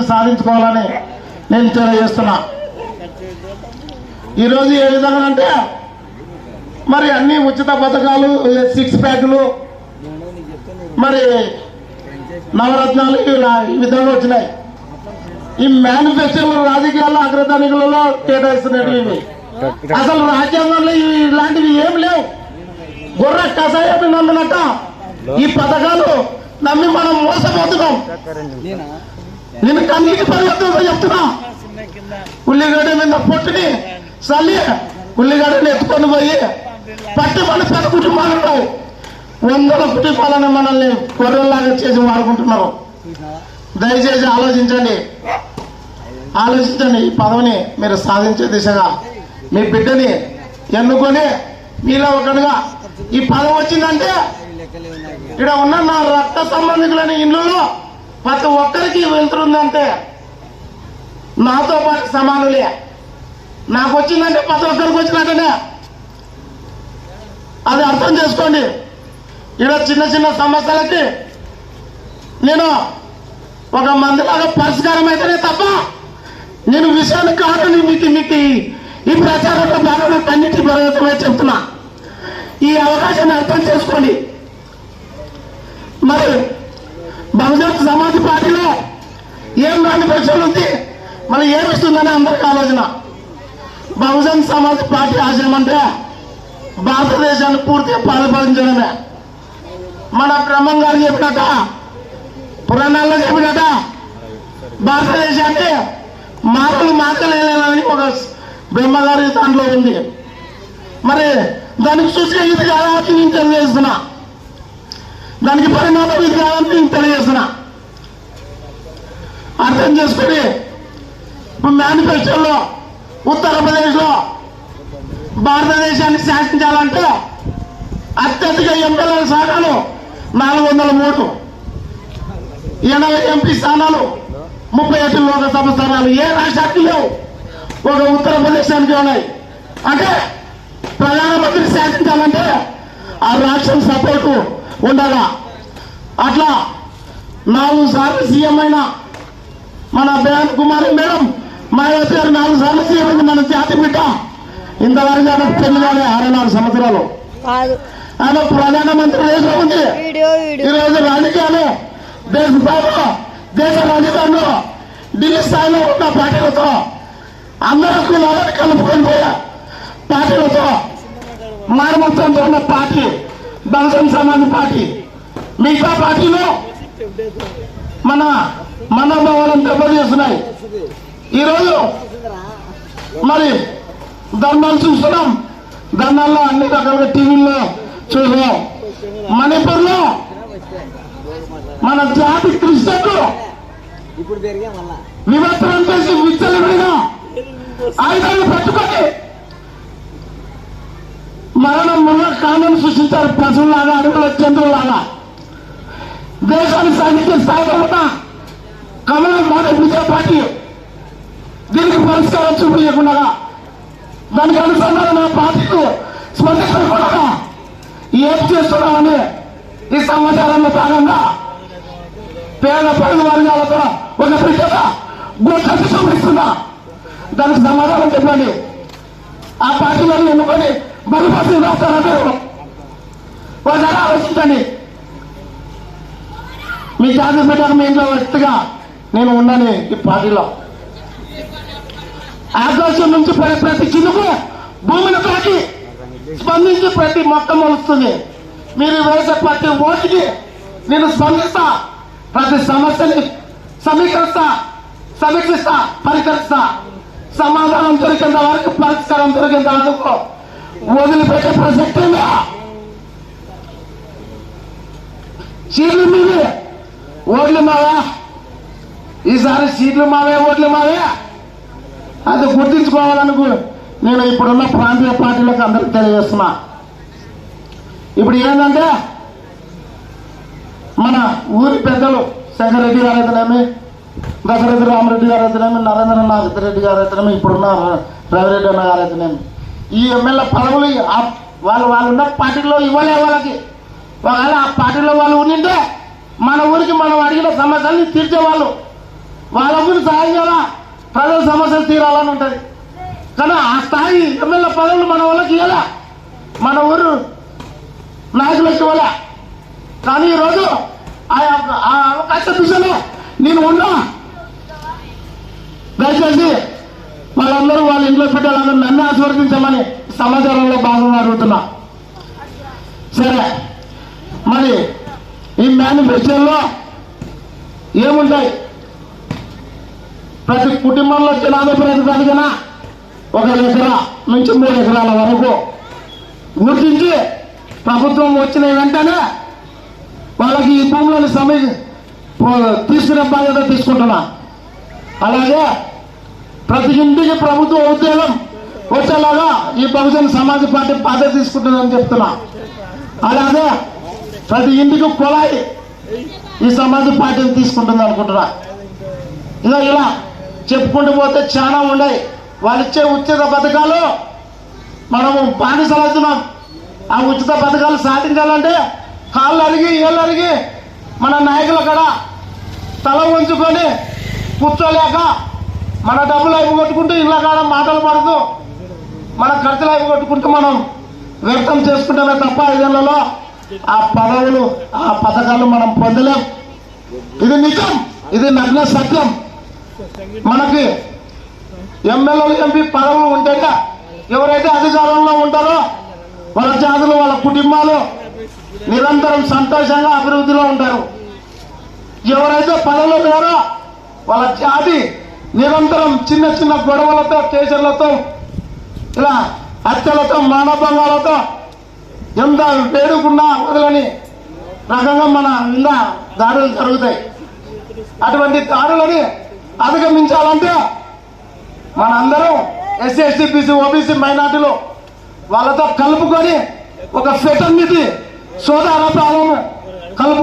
సాధించుకోవాలని నేను తెలియజేస్తున్నా. ఈరోజు ఏ విధంగా అంటే మరి అన్ని ఉచిత పథకాలు సిక్స్ ప్యాకులు మరి నవరత్నాలు ఈ విధంగా వచ్చినాయి. ఈ మేనిఫెస్టోలు రాజకీయాల్లో అగ్రతానికులలో కేటాయిస్తున్నట్టు ఇవి. అసలు రాజ్యాంగంలో ఇలాంటివి ఏం లేవు. గొర్రె కషాయం నమ్మినట్ట. ఈ పథకాలు నమ్మి మనం మోసపోతున్నాం. నేను కన్నీటి పరిగెత్తుతో చెప్తున్నా. ఉల్లిగడ్డ మీద పొట్టుని చల్లి ఉల్లిగడ్డని ఎత్తుకొని పోయి పట్టి మన పెద్ద కుటుంబాలు ఉన్నాయి వందల కుటుంబాలను మనల్ని గొర్రెల్లాగా చేసి వాడుకుంటున్నారు. దయచేసి ఆలోచించండి. ఆలోచించండి. ఈ పదవిని మీరు సాధించే దిశగా మీ బిడ్డని ఎన్నుకొని మీలో ఒకటిగా ఈ పదవి వచ్చిందంటే ఇక్కడ ఉన్న నా రక్త సంబంధికులని ఇళ్ళలో ప్రతి ఒక్కరికి వెళ్తుందంటే నాతో పాటు సమానులే. నాకు వచ్చిందంటే ప్రతి ఒక్కరికి వచ్చినట్టనే. అది అర్థం చేసుకోండి. ఇక్కడ చిన్న చిన్న సమస్యలకి నేను ఒక మందిలాగా పరిష్కారం అయితేనే తప్ప నేను విషయాన్ని కాదని మీకు మీకు ఈ- ప్రచారంలో భాగంగా కన్నిటి పర్వతమే చెప్తున్నా. ఈ అవకాశాన్ని అర్థం చేసుకోండి. మరి బహుజన్ సమాజ్ పార్టీలో ఏం మేనిఫెస్టోలు ఉంది మళ్ళీ ఏను వస్తుందనే అందరికి ఆలోచన. బహుజన్ సమాజ్ పార్టీ ఆశయం అంటే భారతదేశాన్ని పూర్తిగా పరిపాలించడమే మన బ్రహ్మం గారు చెప్పినట పురాణాల్లో చెప్పినట భారతదేశాన్ని మాటలు మాట్లాడలేదని ఒక బ్రహ్మగారి దాంట్లో ఉంది. మరి దానికి సూచిక ఇది కాదని చేస్తున్నా దానికి పరిణామం ఇది కాదని నేను తెలియజేసిన అర్థం చేసుకుని ఇప్పుడు మేనిఫెస్టోలో ఉత్తరప్రదేశ్లో భారతదేశాన్ని శాసించాలంటే అత్యధిక ఎమ్మెల్యేల స్థానాలు నాలుగు వందల మూడు. ఎనభై ఎంపీ స్థానాలు ముప్పై ఒకటి లోకసభ స్థానాలు. ఏ రాష్ట్రానికి లేవు. ఒక ఉత్తరప్రదేశానికి ఉన్నాయి. అంటే ప్రధానమంత్రి శాసించాలంటే ఆ రాష్ట్రం సపోర్టు ఉండాలా? అట్లా నాలుగు సార్లు సీఎం అయిన మన బేన్ కుమారి మేడం మాయావతి గారు నాలుగు సార్లు సీఎం అయింది మన జాతి బిడ్డ ఇంతవరకు ఆమె పెళ్ళి కాలే అరవై నాలుగు సంవత్సరాలు ఆమె ప్రధానమంత్రి దేశం ఉంది. ఈరోజు రాజకీయాలు దేశ దేశ రాజధానిలో ఢిల్లీ స్థాయిలో ఉన్న పార్టీలతో అందరూ కులాలను కలుపుకొని పోయే పార్టీలతో మారుమొత్తంతో ఉన్న పార్టీ బహుజన్ సమాజ్ పార్టీ. మిగతా పార్టీలు మన మనోభావాలను దెబ్బతీస్తున్నాయి ఈరోజు మరి ధర్నాలు చూస్తున్నాం. ధర్నాల్లో అన్ని రకాలుగా టీవీల్లో చూస్తున్నాం. మణిపూర్లో మన జాతి కృష్ణకు వివర్తనం చేసి విచ్చలమైన ఆయుధాలు పట్టుకొని మరణం ఉన్న సృష్టించారు పశువులాగా అడుగుల జంతువులాగా. దేశాన్ని సాధించే స్థాయిలో ఉన్న కమల మోడీ విజయ పార్టీ దీనికి పరిష్కారం చూపించకుండా దానికి అనుసంధానం నా పార్టీకు స్పందించకుండా ఏం చేస్తున్నామని ఈ సమాచారంలో భాగంగా పేద పరుగు వర్గాలతో ఒక ప్రత్యేక గుర్తింపు చూపిస్తున్నా దానికి సమాధానం చెప్పండి. ఆ పార్టీలను ఎన్నుకొని బలపతి రాస్తారంటారు ఒకసారి ఆలోచించండి మీ జాతీయ పెట్టాక మీ ఇంట్లో వస్తుగా నేను ఉండని ఈ పార్టీలో ఆకాశం నుంచి పడే ప్రతి చినుకు భూమిని తాకి స్పందించి ప్రతి మొక్క మొలుస్తుంది మీరు వేసే ప్రతి ఓటుకి నేను స్పందిస్తా ప్రతి సమస్యని సమీకరిస్తా సమీక్షిస్తా పరికరిస్తా సమాధానం దొరికేంత వరకు పరిష్కారం దొరికేంత వరకు వదిలిపెట్టే ప్రసక్తి ఉందా? సీట్లు మీవే. ఓట్లు మావా? ఈసారి సీట్లు మావే ఓట్లు మావే? అది గుర్తించుకోవాలనుకు నేను ఇప్పుడున్న ప్రాంతీయ పార్టీలకు అందరికి తెలియజేస్తున్నా. ఇప్పుడు ఏంటంటే మన ఊరి పెద్దలు శంకర్ రెడ్డి గారు అయితేనేమి దశరథ రామరెడ్డి గారు అయితేనేమి నరేంద్రనాథ్ రెడ్డి గారు అయితేనేమి ఇప్పుడున్న రవిరెడ్డి అన్న గారు అయితేనేమి. ఈ ఎమ్మెల్యే పదవులు వాళ్ళు వాళ్ళు ఉన్న పార్టీలో ఇవ్వలే వాళ్ళకి. ఒకవేళ ఆ పార్టీలో వాళ్ళు ఉండింటే మన ఊరికి మనం అడిగిన సమస్యల్ని తీర్చేవాళ్ళు వాళ్ళకు సహాయం చేయాలా? ప్రజల సమస్యలు తీరాలని ఉంటుంది. కానీ ఆ స్థాయి ఎమ్మెల్యే పదవులు మన వాళ్ళకి ఇవ్వలే. మన ఊరు నాయకులకు ఇవ్వాల. కానీ ఈరోజు ఆ యొక్క- ఆ అవకాశ దిశలో నేను ఉన్నా. దయచేసి వాళ్ళందరూ వాళ్ళ ఇంట్లో పెట్టాలని నన్ను ఆశీర్వదించమని సమాచారంలో భాగంగా అడుగుతున్నా. సరే మరి ఈ మేనిఫెస్టోలో ఏముంటాయి? ప్రతి కుటుంబంలో జనాభా ప్రాతిపదికన ఒక ఎకరా నుంచి మూడు ఎకరాల వరకు. గుర్తించి ప్రభుత్వం వచ్చిన వెంటనే వాళ్ళకి ఈ భూములను సమీ తీసుకునే బాధ్యత తీసుకుంటున్నా. అలాగే ప్రతి ఇంటికి ప్రభుత్వ ఉద్యోగం వచ్చేలాగా ఈ బహుజన సమాజ్ పార్టీ బాధ్యత తీసుకుంటుందని చెప్తున్నా. అలాగే ప్రతి ఇంటికి కుళాయి ఈ సమాజ్ పార్టీని తీసుకుంటుంది అనుకుంటున్నా. ఇలా ఇలా చెప్పుకుంటూ పోతే చాలా ఉన్నాయి. వాళ్ళు ఇచ్చే ఉచిత పథకాలు మనము బానిసలు అవుతున్నాం. ఆ ఉచిత పథకాలు సాధించాలంటే కాళ్ళు అరిగి ఏళ్ళు అరిగి మన నాయకుల కాడ తల ఉంచుకొని కూర్చోలేక మన డబ్బులు అయిపోగొట్టుకుంటూ ఇళ్ళ కాడ మాటలు పడుతూ మన ఖర్చులు అయిపోగొట్టుకుంటూ మనం వ్యర్థం చేసుకుంటామే తప్ప ఐదేళ్ళలో ఆ పదవులు ఆ పథకాలు మనం పొందలేం. ఇది నిజం ఇది నగ్న సత్యం. మనకి ఎమ్మెల్యేలు ఎంపీ పదవులు ఉంటేనే ఎవరైతే అధికారంలో ఉంటారో వాళ్ళ జాతులు వాళ్ళ కుటుంబాలు నిరంతరం సంతోషంగా అభివృద్ధిలో ఉంటారు. ఎవరైతే పదవులు లేరో వాళ్ళ జాతి నిరంతరం చిన్న చిన్న గొడవలతో కేసులతో ఇలా హత్యలతో మానభంగాలతో ఎంత వేడుకున్నా వదలని రకంగా మన నిన్న దాడులు జరుగుతాయి. అటువంటి దాడులని అధిగమించాలంటే మనందరం ఎస్సీ ఎస్టీ బీసీ ఓబీసీ మైనార్టీలు వాళ్ళతో కలుపుకొని ఒక ఫెటర్నిటీ సోదర ప్రాణం కలుపుకొని